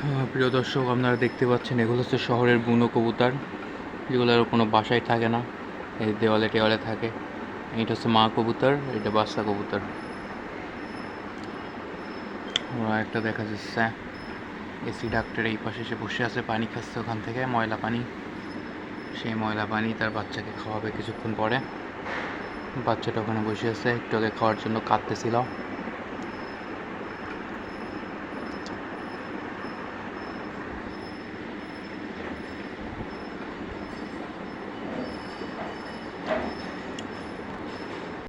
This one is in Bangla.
হ্যাঁ, প্রিয় দর্শক, আপনারা দেখতে পাচ্ছেন, এগুলো হচ্ছে শহরের বুনো কবুতর। যেগুলোর কোনো বাসায় থাকে না, এই দেওয়ালে টেওয়ালে থাকে। এটা হচ্ছে মা কবুতর, এটা বাচ্চা কবুতর। ওরা একটা দেখা যাচ্ছে এসি ডাক্তার এই পাশে এসে বসে আছে, পানি খাচ্ছে ওখান থেকে, ময়লা পানি। সেই ময়লা পানি তার বাচ্চাকে খাওয়াবে কিছুক্ষণ পরে। বাচ্চাটা ওখানে বসে আছে, একটু আগে খাওয়ার জন্য কাঁদতেছিল।